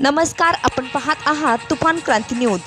नमस्कार आपण पाहत आहात तुफान क्रांती न्यूज.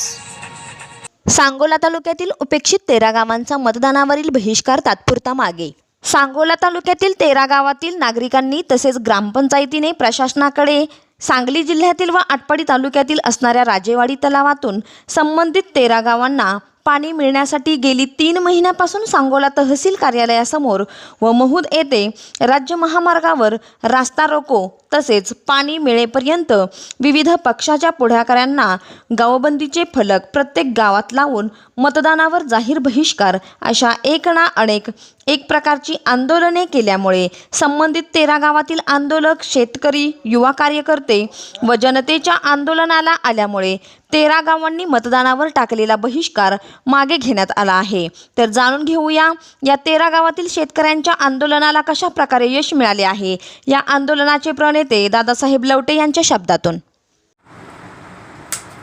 सांगोला तालुक्यातील उपेक्षित तेरा गावांचा मतदानावरील बहिष्कार तात्पुरता मागे. सांगोला तालुक्यातील तेरा गावातील नागरिकांनी तसेच ग्रामपंचायतीने प्रशासनाकडे सांगली जिल्ह्यातील व आटपाडी तालुक्यातील असणाऱ्या राजेवाडी तलावातून संबंधित तेरा गावांना पाणी मिळण्यासाठी गेली तीन महिन्यापासून सांगोला तहसील कार्यालयासमोर व महूद येथे राज्य महामार्गावर रास्ता रोको तसेच पाणी मिळेपर्यंत विविध पक्षाच्या पुढाकाऱ्यांना गावबंदीचे फलक प्रत्येक गावात लावून मतदानावर जाहीर बहिष्कार अशा एक ना अनेक एक प्रकारची आंदोलने केल्यामुळे संबंधित तेरा गावातील आंदोलक शेतकरी युवा कार्यकर्ते व जनतेच्या आंदोलनाला आल्यामुळे तेरा गावांनी मतदानावर टाकलेला बहिष्कार मागे घेण्यात आला आहे. तर जाणून घेऊया या तेरा गावातील शेतकऱ्यांच्या आंदोलनाला कशा प्रकारे यश मिळाले आहे? या आंदोलनाचे नेते दादासाहेब लवटे यांच्या शब्दातून.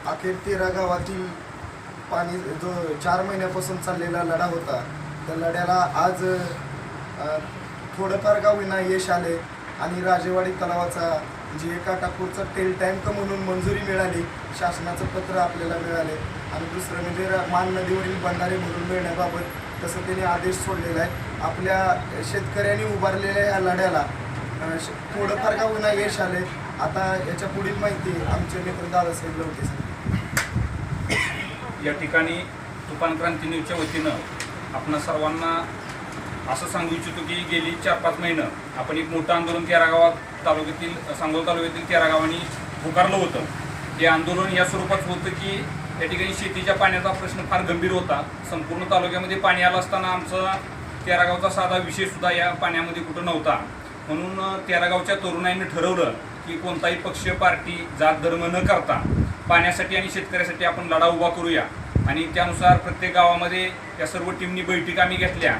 अखेर तेरा गावातील पाणी जो चार महिन्यापासून चाललेला लढा होता त्या लढ्याला आज थोडंफार का विना यश आले आणि राजेवाडी तलावाचा जे एका टाकूरचा टेल टँक म्हणून मंजुरी मिळाली शासनाचं पत्र आपल्याला मिळाले आणि दुसरं म्हणजे मान नदीवरील बंधारे भरून मिळण्याबाबत तसं त्यांनी आदेश सोडलेला आहे. आपल्या शेतकऱ्यांनी उभारलेल्या या लढ्याला थोडंफार का विना यश आले आता याच्या पुढील माहिती आमचे मित्र दादासाहेब लवटे सर. या ठिकाणी तुफान क्रांती न्यूजच्या वतीनं आपण सर्वांना असं सांगू इच्छितो की गेली चार पाच महिनं आपण एक मोठं आंदोलन तेरा गावात तालुक्यातील सांगोल तालुक्यातील तेरा गावांनी पुकारलं होतं. हे आंदोलन या स्वरूपात होतं की या ठिकाणी शेतीच्या पाण्याचा प्रश्न फार गंभीर होता. संपूर्ण तालुक्यामध्ये पाणी आलं असताना आमचा तेरा गावचा साधा विषय सुद्धा या पाण्यामध्ये कुठं नव्हता. म्हणून तेरागावच्या तरुणाईनं ठरवलं की कोणताही पक्ष पार्टी जात धर्म न करता पाण्यासाठी आणि शेतकऱ्यासाठी आपण लढा उभा करूया. आणि त्यानुसार प्रत्येक गावामध्ये या सर्व टीमनी बैठका आम्ही घेतल्या.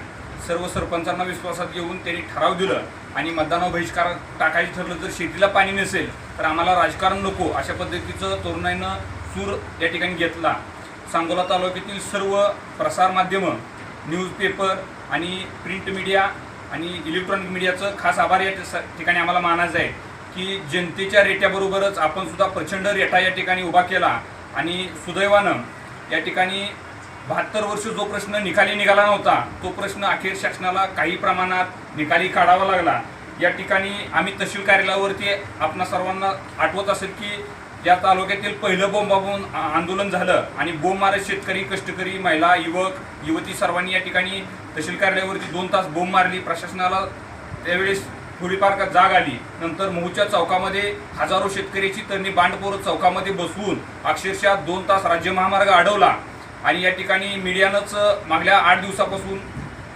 सर्व सरपंचांना विश्वासात घेऊन त्यांनी ठराव दिलं. आणि मतदानावर बहिष्कार टाकायचं ठरलं जर शेतीला पाणी नसेल तर आम्हाला राजकारण नको अशा पद्धतीचं तरुणाईनं सूर या ठिकाणी घेतला. सांगोला तालुक्यातील सर्व प्रसारमाध्यमं न्यूजपेपर आणि प्रिंट मीडिया आणि इलेक्ट्रॉनिक मीडियाचं खास आभार या ठिकाणी आम्हाला मानायचं आहे की जनतेच्या रेट्याबरोबरच आपण सुद्धा प्रचंड रेटा या ठिकाणी उभा केला आणि सुदैवानं या ठिकाणी बहात्तर वर्ष जो प्रश्न निकाली निघाला नव्हता तो प्रश्न अखेर शासनाला काही प्रमाणात निकाली काढावा लागला. या ठिकाणी आम्ही तहसील कार्यालयावरती आपणा सर्वांना आठवत असेल की या तालुक्यातील पहिलं बोंबाबोंब आंदोलन झालं आणि बोंब मारत शेतकरी कष्टकरी महिला युवक युवती सर्वांनी या ठिकाणी तहसील कार्यालयावरती दोन तास बोंब मारली. प्रशासनाला त्यावेळेस थोडीफार का जाग आली. नंतर महूच्या चौकामध्ये हजारो शेतकऱ्याची त्यांनी बांडपोर चौकामध्ये बसवून अक्षरशः दोन तास राज्य महामार्ग अडवला आणि या ठिकाणी मीडियानंच मागल्या आठ दिवसापासून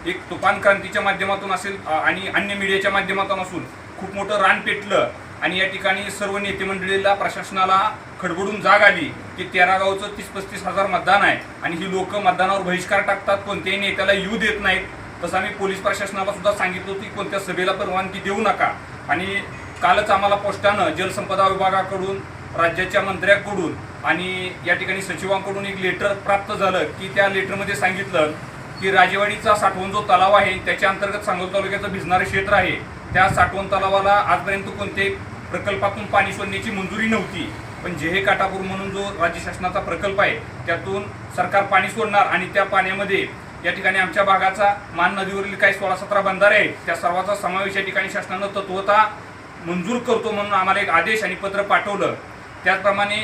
एक तुफान क्रांतीच्या माध्यमातून असेल आणि अन्य मीडियाच्या माध्यमातून असून खूप मोठं रान पेटलं. आणि या ठिकाणी सर्व नेते मंडळीला प्रशासनाला खडबडून जाग आली की तेरा गावचं तीस पस्तीस हजार मतदान आहे आणि ही लोक मतदानावर बहिष्कार टाकतात. कोणत्याही नेत्याला येऊ देत नाहीत. तसं आम्ही पोलीस प्रशासनाला सुद्धा सांगितलं होतं की कोणत्या सभेला परवानगी देऊ नका. आणि कालच आम्हाला पोस्टानं जलसंपदा विभागाकडून राज्याच्या मंत्र्याकडून आणि या ठिकाणी सचिवांकडून एक लेटर प्राप्त झालं की त्या लेटरमध्ये सांगितलं की राजेवाडीचा साठवण जो तलाव आहे त्याच्या अंतर्गत सांगोल तालुक्याचं भिजणारं क्षेत्र आहे. त्या साठवण तलावाला आजपर्यंत कोणत्याही प्रकल्पातून पाणी सोडण्याची मंजुरी नव्हती. पण जेहे काटापूर म्हणून जो राज्य शासनाचा प्रकल्प आहे त्यातून सरकार पाणी सोडणार आणि त्या पाण्यामध्ये या ठिकाणी आमच्या भागाचा मान नदीवरील काही सोळा सतरा बंधारे आहेत त्या सर्वाचा समावेश या ठिकाणी शासनानं तत्वता मंजूर करतो म्हणून आम्हाला एक आदेश आणि पत्र पाठवलं. त्याचप्रमाणे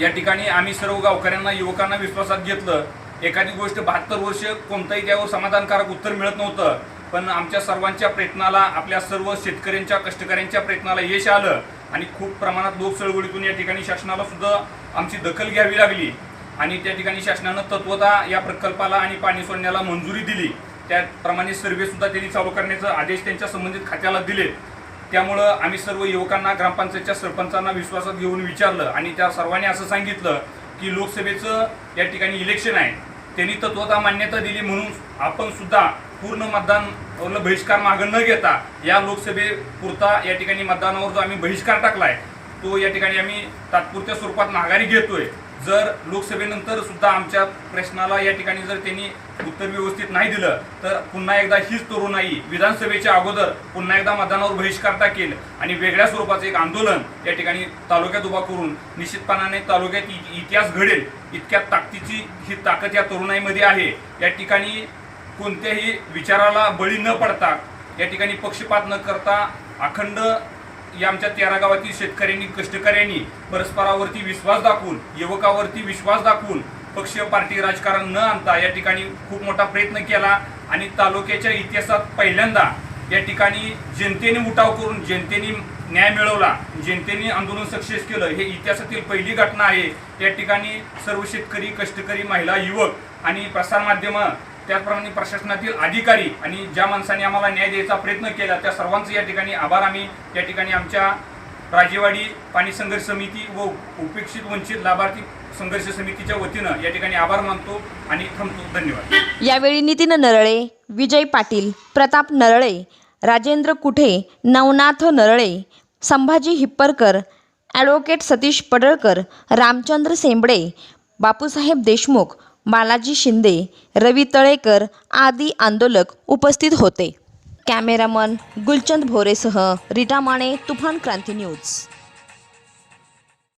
या ठिकाणी आम्ही सर्व गावकऱ्यांना युवकांना विश्वासात घेतलं. एखादी गोष्ट बहात्तर वर्ष कोणतंही त्यावर समाधानकारक उत्तर मिळत नव्हतं. पण आमच्या सर्वांच्या प्रयत्नाला आपल्या सर्व शेतकऱ्यांच्या कष्टकऱ्यांच्या प्रयत्नाला यश आलं आणि खूप प्रमाणात लोक चळवळीतून या ठिकाणी शासनाला सुद्धा आमची दखल घ्यावी लागली. आणि त्या ठिकाणी शासनानं तत्वता या प्रकल्पाला आणि पाणी सोडण्याला मंजुरी दिली. त्याप्रमाणे सर्वेसुद्धा त्यांनी चालू करण्याचे आदेश त्यांच्या संबंधित खात्याला दिले त्यामुळं आम्ही सर्व युवकांना ग्रामपंचायतच्या सरपंचांना विश्वासात घेऊन विचारलं आणि त्या सर्वांनी असं सांगितलं की लोकसभेचं या ठिकाणी इलेक्शन आहे. त्यांनी तत्वता मान्यता दिली म्हणून आपण सुद्धा पूर्ण मतदान बहिष्कार मागं न घेता या लोकसभेपुरता या ठिकाणी मतदानावर जो आम्ही बहिष्कार टाकलाय तो या ठिकाणी आम्ही तात्पुरत्या स्वरूपात माघारी घेतोय. जर लोकसभेनंतर सुद्धा आमच्या प्रश्नाला या ठिकाणी जर त्यांनी उत्तर व्यवस्थित नाही दिलं तर पुन्हा एकदा हीच तरुणाई विधानसभेच्या अगोदर पुन्हा एकदा मतदानावर बहिष्कार टाकेल आणि वेगळ्या स्वरूपाचं एक आंदोलन या ठिकाणी तालुक्यात उभा करून निश्चितपणाने तालुक्यात इ- इतिहास घडेल. इतक्या ताकदीची ही ताकद या तरुणाईमध्ये आहे. या ठिकाणी कोणत्याही विचाराला बळी न पडता या ठिकाणी पक्षपात न करता अखंड या आमच्या तेरा गावातील शेतकऱ्यांनी कष्टकऱ्यांनी परस्परावरती विश्वास दाखवून युवकावरती विश्वास दाखवून पक्ष पार्टी राजकारण न आणता या ठिकाणी खूप मोठा प्रयत्न केला आणि तालुक्याच्या इतिहासात पहिल्यांदा या ठिकाणी जनतेने उठाव करून जनतेने न्याय मिळवला जनतेने आंदोलन सक्सेस केलं. हे इतिहासातील पहिली घटना आहे. या ठिकाणी सर्व शेतकरी कष्टकरी महिला युवक आणि प्रसारमाध्यमं त्याचप्रमाणे प्रशासनातील अधिकारी आणि ज्या माणसाने आम्हाला न्याय द्यायचा प्रयत्न केला त्या सर्वांचे या ठिकाणी आभार. आम्ही या ठिकाणी आमच्या राजेवाडी पाणी संघर्ष समिती व उपेक्षित वंचित लाभार्थी संघर्ष समितीच्या वतीनं या ठिकाणी आभार मानतो आणि थांबतो. धन्यवाद. यावेळी नितीन नरळे विजय पाटील प्रताप नरळे राजेंद्र कुठे नवनाथ नरळे संभाजी हिप्परकर ॲडव्होकेट सतीश पडळकर रामचंद्र सेंबडे बापूसाहेब देशमुख बालाजी शिंदे रवी तळेकर आदी आंदोलक उपस्थित होते. कॅमेरामन गुलचंद भोरेसह रिटा माने तुफान क्रांती न्यूज.